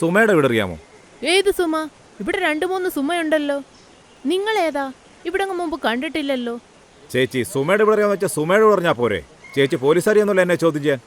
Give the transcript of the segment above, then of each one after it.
സുമയുടെ വീട് അറിയാമോ? ഏത് സുമ? ഇവിടെ രണ്ടു മൂന്ന് സുമയുണ്ടല്ലോ. നിങ്ങൾ ഏതാ ഇവിടെ അങ്ങ് മുമ്പ് കണ്ടിട്ടില്ലല്ലോ. ചേച്ചി സുമയുടെ വീട് അറിയാമെന്ന് വെച്ചാൽ സുമയുടെ വീട് പറഞ്ഞാൽ പോരെ. ചേച്ചി പോലീസ് അറിയാന്നല്ലോ എന്നെ ചോദ്യം ചെയ്യാൻ.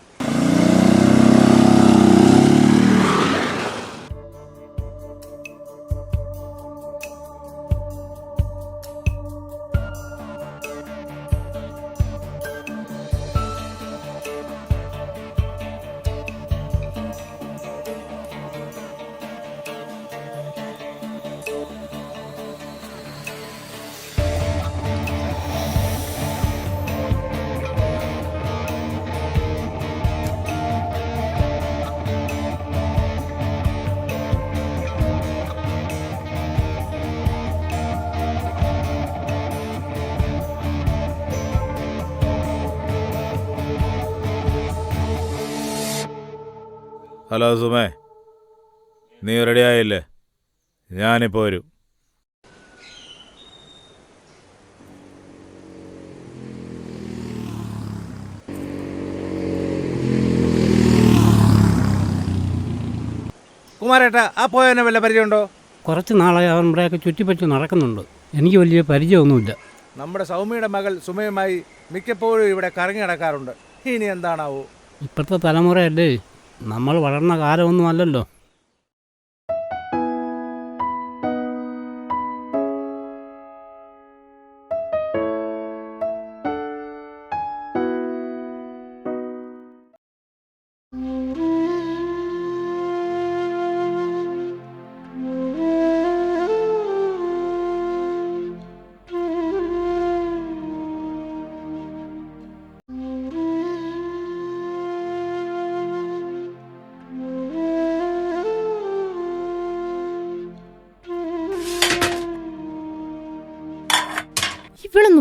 ഹലോ സുമേ. നീ റെഡി ആയില്ലേ? ഞാനിപ്പോൾ വരും. കുമാരേട്ട ആ പോയവനെ വല്ല പരിചയമുണ്ടോ? കുറച്ച് നാളായി അവൻ ഇവിടെയൊക്കെ ചുറ്റിപ്പറ്റി നടക്കുന്നുണ്ട്. എനിക്ക് വലിയ പരിചയമൊന്നുമില്ല. നമ്മുടെ സൗമ്യയുടെ മകൾ സുമയുമായി മിക്കപ്പോഴും ഇവിടെ കറങ്ങി നടക്കാറുണ്ട്. ഇനി എന്താണാവോ? ഇപ്പോഴത്തെ തലമുറയല്ലേ. നമ്മൾ വളർന്ന കാലമൊന്നും അല്ലല്ലോ.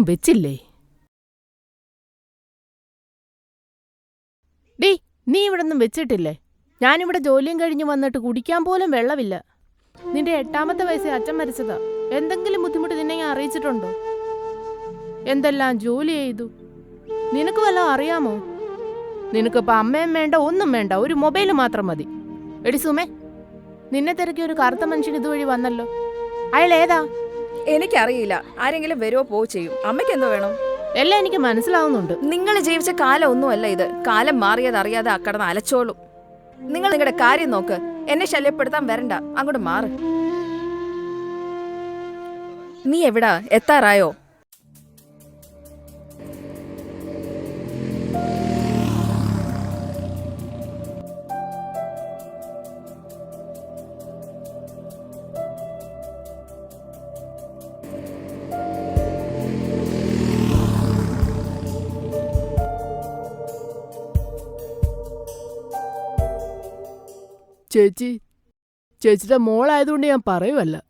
ഇവളൊന്നും വെച്ചില്ലേ? ഡേ നീ ഇവിടൊന്നും വെച്ചിട്ടില്ലേ? ഞാനിവിടെ ജോലിയും കഴിഞ്ഞു വന്നിട്ട് കുടിക്കാൻ പോലും വെള്ളമില്ല. നിന്റെ എട്ടാമത്തെ വയസ്സിൽ അച്ഛൻ മരിച്ചതാ. എന്തെങ്കിലും ബുദ്ധിമുട്ട് നിന്നെ ഞാൻ അറിയിച്ചിട്ടുണ്ടോ? എന്തെല്ലാം ജോലി ചെയ്തു? നിനക്ക് വല്ലതും അറിയാമോ? നിനക്കിപ്പോ അമ്മയും വേണ്ട ഒന്നും വേണ്ട ഒരു മൊബൈൽ മാത്രം മതി. എടി സുമേ നിന്നെ തിരക്കി ഒരു കറുത്ത മനുഷ്യൻ ഇതുവഴി വന്നല്ലോ. അയാൾ ഏതാ? എനിക്കറിയില്ല. ആരെങ്കിലും വരുമോ പോവോ ചെയ്യും. അമ്മയ്ക്ക് എന്തോ വേണം? എല്ലാം എനിക്ക് മനസ്സിലാവുന്നുണ്ട്. നിങ്ങൾ ജീവിച്ച കാലം ഒന്നുമല്ല ഇത്. കാലം മാറിയത് അറിയാതെ അക്കടന്ന് അലച്ചോളൂ. നിങ്ങൾ നിങ്ങളുടെ കാര്യം നോക്ക്. എന്നെ ശല്യപ്പെടുത്താൻ വരണ്ട. അങ്ങോട്ട് മാറ്. നീ എവിടാ? എത്താറായോ? ചേച്ചി ചേച്ചിയുടെ മോളായതുകൊണ്ട് ഞാൻ പറയുമല്ല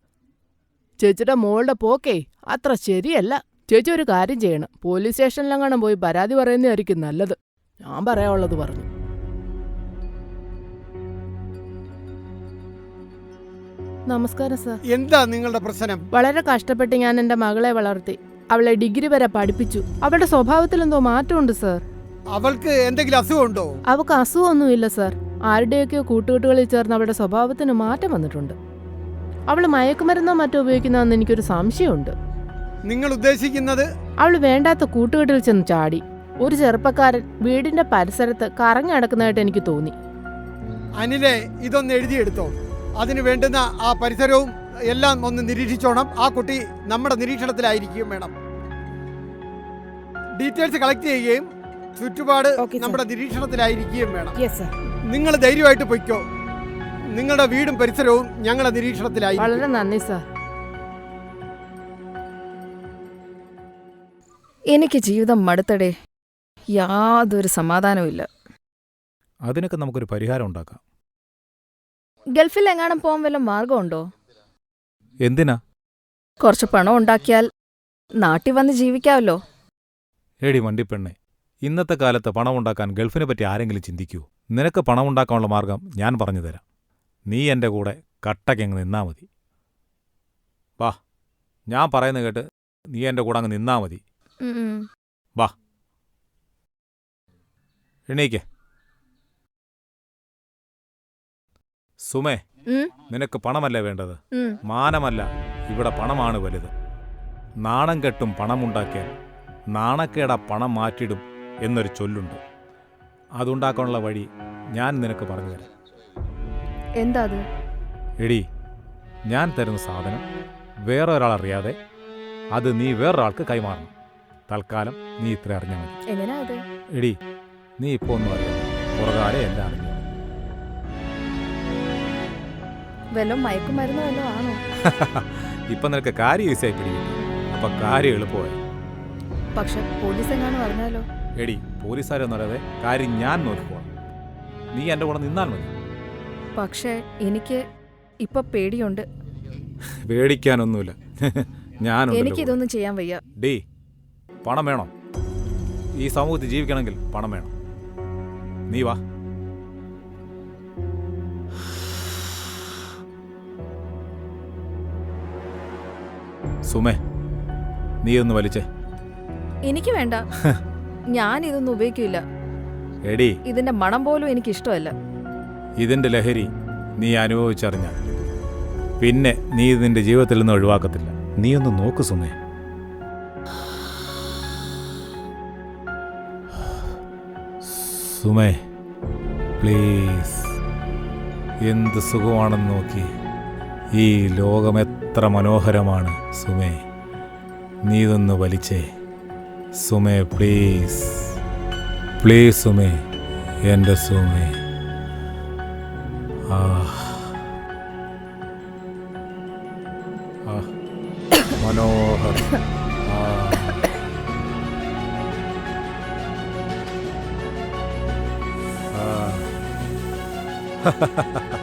ചേച്ചിയുടെ മോളുടെ പോക്കേ അത്ര ശരിയല്ല. ചേച്ചി ഒരു കാര്യം ചെയ്യണം. പോലീസ് സ്റ്റേഷനിലെങ്ങാനും പോയി പരാതി പറയുന്നതായിരിക്കും നല്ലത്. ഞാൻ പറയാനുള്ളത് പറഞ്ഞു. നമസ്കാരം സാർ. എന്താ നിങ്ങളുടെ പ്രശ്നം? വളരെ കഷ്ടപ്പെട്ട് ഞാൻ എന്റെ മകളെ വളർത്തി. അവളെ ഡിഗ്രി വരെ പഠിപ്പിച്ചു. അവളുടെ സ്വഭാവത്തിൽ എന്തോ മാറ്റമുണ്ട് സാർ. അവൾക്ക് എന്തെങ്കിലും അസുഖമുണ്ടോ? അവൾക്ക് അസുഖമൊന്നുമില്ല സാർ. ആരുടെയൊക്കെയോ കൂട്ടുകെട്ടുകളിൽ ചേർന്ന് അവളുടെ സ്വഭാവത്തിന് മാറ്റം വന്നിട്ടുണ്ട്. അവൾ മയക്കുമരുന്നോ മറ്റോ ഉപയോഗിക്കുന്നതെന്ന് എനിക്കൊരു സംശയമുണ്ട്. നിങ്ങൾ ഉദ്ദേശിക്കുന്നത് അവൾ വേണ്ടാത്ത കൂട്ടുകെട്ടിൽ ചെന്ന് ചാടി. ഒരു ചെറുപ്പക്കാരൻ വീടിന്റെ പരിസരത്ത് കറങ്ങി നടക്കുന്നതായിട്ട് എനിക്ക് തോന്നി. അനിലെ ഇതൊന്ന് എഴുതിയെടുത്തോ. അതിന് വേണ്ടുന്ന ആ പരിസരവും എല്ലാം ഒന്ന് നിരീക്ഷിച്ചോണം. ആ കുട്ടി നമ്മുടെ നിരീക്ഷണത്തിലായിരിക്കും വേണം. ഡീറ്റെയിൽസ് കളക്ട് ചെയ്യുകയും ചുറ്റുപാട് നമ്മുടെ നിരീക്ഷണത്തിലായിരിക്കുകയും വേണം. യെസ് സർ നിങ്ങൾ ധൈര്യമായിട്ട് പൊയ്ക്കോ. നിങ്ങളുടെ വീടും പരിസരവും ഞങ്ങളുടെ നിരീക്ഷണത്തിലായി. വളരെ നന്ദി സർ. എനിക്ക് ജീവിതം മടുത്തടേ യാതൊരു സമാധാനവും ഇല്ല അതിനൊക്കെ നമുക്കൊരു പരിഹാരം ഉണ്ടാക്കാം. ഗൾഫിൽ എങ്ങാനും പോകാൻ വല്ല മാർഗമുണ്ടോ? എന്തിനാ? കുറച്ച് പണം ഉണ്ടാക്കിയാൽ നാട്ടിൽ വന്ന് ജീവിക്കാമല്ലോ എടി വണ്ടിപ്പെണ്ണെ ഇന്നത്തെ കാലത്ത് പണമുണ്ടാക്കാൻ ഗൾഫിനെ പറ്റി ആരെങ്കിലും ചിന്തിക്കൂ. നിനക്ക് പണമുണ്ടാക്കാനുള്ള മാർഗം ഞാൻ പറഞ്ഞു തരാം. നീ എന്റെ കൂടെ കട്ടക്കങ്ങ് നിന്നാ മതി. വാ ഞാൻ പറയുന്നത് കേട്ട് നീ എന്റെ കൂടെ അങ്ങ് നിന്നാ മതി. വാ. എണീക്ക്. സുമേ നിനക്ക് പണമല്ലേ വേണ്ടത്? മാനമല്ല ഇവിടെ പണമാണ് വലുത്. നാണം കെട്ടും പണമുണ്ടാക്കിയാൽ നാണക്കേട പണം മാറ്റിടും എന്നൊരു ചൊല്ലുണ്ട്. അതുണ്ടാക്കാനുള്ള വഴി ഞാൻ നിനക്ക് പറഞ്ഞു തരാം. എന്താ അത് എടി ഞാൻ തരുന്ന സാധനം വേറെ ഒരാൾ അറിയാതെ അത് നീ വേറൊരാൾക്ക് കൈമാറണം. തൽക്കാലം നീ ഇത്ര അറിഞ്ഞാൽ മതി. എങ്ങനെയാ അത് എടി നീ ഇപ്പോൾ ഒന്നും അറിയാം പുറകാലെ എല്ലാം അറിഞ്ഞു. വല്ലോ മയക്കുമരുന്ന് വല്ലോ ആണോ? ഇപ്പൊ നിനക്ക് കാര്യം ഈസിയായി പിടിക്കും അപ്പൊ കാര്യം എളുപ്പമായി. പക്ഷെ പോലീസ് എങ്ങാനും പറഞ്ഞാലോ എടി പോലീസുകാരൊന്നും അറിയാതെ കാര്യം ഞാൻ നോക്കിക്കോളാം. നീ എന്റെ കൂടെ നിന്നാൽ മതി. പക്ഷേ എനിക്ക് ഇപ്പൊ പേടിയുണ്ട്. പേടിക്കാനൊന്നുമില്ല. ഞാനുണ്ടല്ലോ കൂടെ. എനിക്കിതൊന്നും ചെയ്യാൻ വയ്യ. ഡേ പണം വേണോ? ഈ സമൂഹത്തിൽ ജീവിക്കണമെങ്കിൽ പണം വേണം. നീ വാ. സുമേ നീ ഒന്ന് വലിച്ചേ. എനിക്ക് വേണ്ട. ഞാൻ ഇതൊന്നും ഉപയോഗിക്കില്ല. എടി. ഇതിന്റെ മണം പോലും എനിക്ക് ഇഷ്ടമല്ല ഇതിന്റെ ലഹരി നീ അനുഭവിച്ചറിഞ്ഞ. പിന്നെ നീ ഇതിന്റെ ജീവിതത്തിൽ നിന്ന് ഒഴിവാക്കത്തില്ല. നീ ഒന്ന് നോക്ക് സുമേ. സുമേ പ്ലീസ്. എന്ത് സുഖമാണെന്ന് നോക്കി. ഈ ലോകം എത്ര മനോഹരമാണ് സുമേ. നീ ഇതൊന്ന് വലിച്ചേ. സുമേ പ്ലീസ് പ്ലീസ് സുമേ. എന്റെ സുമേ. ആ. മനോഹർ. ആ. ആ. സുമേ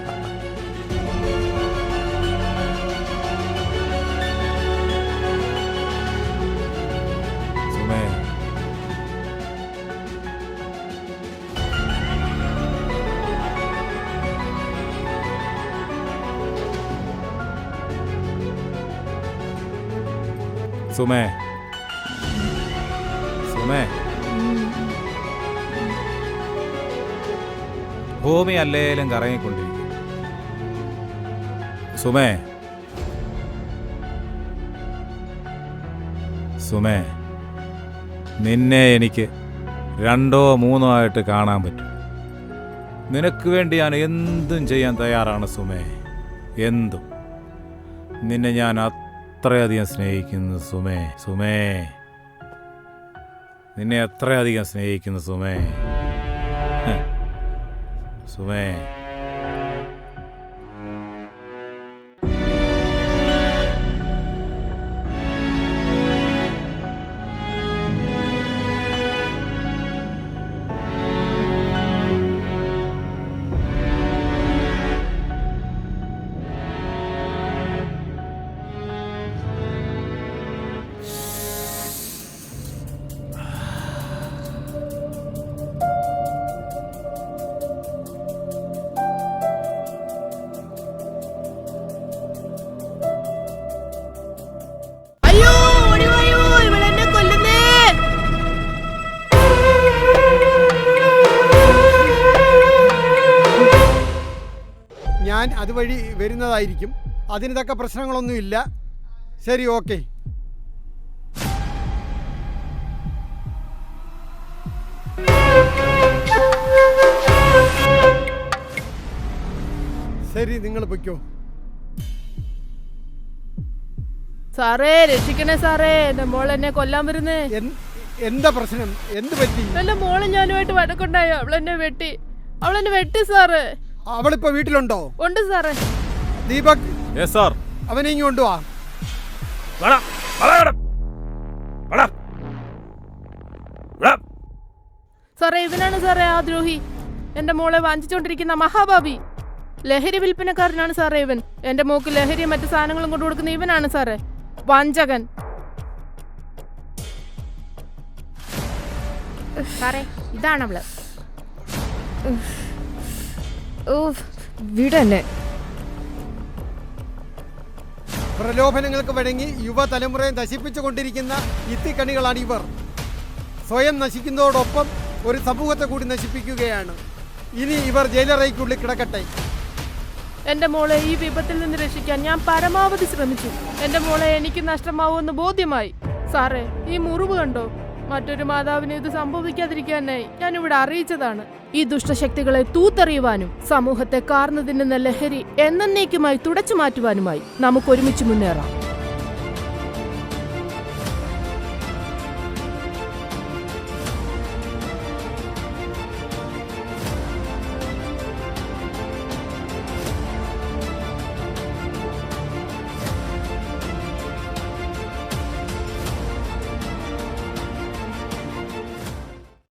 സുമേ. സുമേ. ഭൂമി അല്ലേലും കറങ്ങിക്കൊണ്ടിരിക്കും. സുമേ. സുമേ. നിന്നെ എനിക്ക് രണ്ടോ മൂന്നോ ആയിട്ട് കാണാൻ പറ്റും. നിനക്ക് വേണ്ടി ഞാൻ എന്തും ചെയ്യാൻ തയ്യാറാണ് സുമേ. എന്തും. നിന്നെ ഞാൻ അത്രയധികം സ്നേഹിക്കുന്നു സുമേ സുമേ. നിന്നെ അത്രയധികം സ്നേഹിക്കുന്നു സുമേ. സുമേ. ഞാൻ അതുവഴി വരുന്നതായിരിക്കും. അതിന് തക്ക പ്രശ്നങ്ങളൊന്നുമില്ല ശരി ഓക്കെ. ശരി നിങ്ങൾ പൊയ്ക്കോ. സാറേ രക്ഷിക്കണേ സാറേ. എന്റെ മോൾ എന്നെ കൊല്ലാൻ വരുന്നേ. എന്താ പ്രശ്നം? എന്ത് പറ്റി? എന്റെ മോൾ ഞാനുമായിട്ട് വഴക്കുണ്ടായോ? അവളെന്നെ വെട്ടി. അവളെന്നെ വെട്ടി സാറ്. അവളിപ്പോ വീട്ടിലുണ്ടോ? ഉണ്ട് സാറേ. Deepak yes sir. അവനെ ഇങ്ങ് കൊണ്ടുവാ. സാറേ ഇവനാണ് സാറേ ആ ദ്രോഹി. എന്റെ മോളെ വാഞ്ചിച്ചുകൊണ്ടിരിക്കുന്ന മഹാഭാവി. ലഹരി വിൽപ്പനക്കാരനാണ് സാറേ ഇവൻ. എന്റെ മോക്ക് ലഹരി മറ്റു സാധനങ്ങളും കൊണ്ടു കൊടുക്കുന്ന ഇവനാണ് സാറേ. വഞ്ചകൻ. സാറേ ഇതാണ് അവൾ വിടന്നെ. പ്രലോഭനങ്ങൾക്ക് വഴങ്ങി യുവതലമുറയെ നശിപ്പിച്ചുകൊണ്ടിരിക്കുന്ന ഇത്തിക്കണികളാണ് ഇവർ. സ്വയം നശിക്കുന്നതോടൊപ്പം ഒരു സമൂഹത്തെ കൂടി നശിപ്പിക്കുകയാണ്. ഇനി ഇവർ ജയിലറയ്ക്കുള്ളിൽ കിടക്കട്ടെ. എന്റെ മോളെ ഈ വിപത്തിൽ നിന്ന് രക്ഷിക്കാൻ ഞാൻ പരമാവധി ശ്രമിച്ചു. എന്റെ മോളെ എനിക്ക് നഷ്ടമാവുമെന്ന് ബോധ്യമായി. സാറേ ഈ മുറിവ് കണ്ടോ? മറ്റൊരു മാതാവിന് ഇത് സംഭവിക്കാതിരിക്കാനായി ഞാൻ ഇവിടെ അറിയിച്ചതാണ്. ഈ ദുഷ്ടശക്തികളെ തൂത്തെറിയുവാനും സമൂഹത്തെ കാർന്നു തിന്നുന്ന ലഹരി എന്നേക്കുമായി തുടച്ചു മാറ്റുവാനുമായി നമുക്ക് ഒരുമിച്ച് മുന്നേറാം.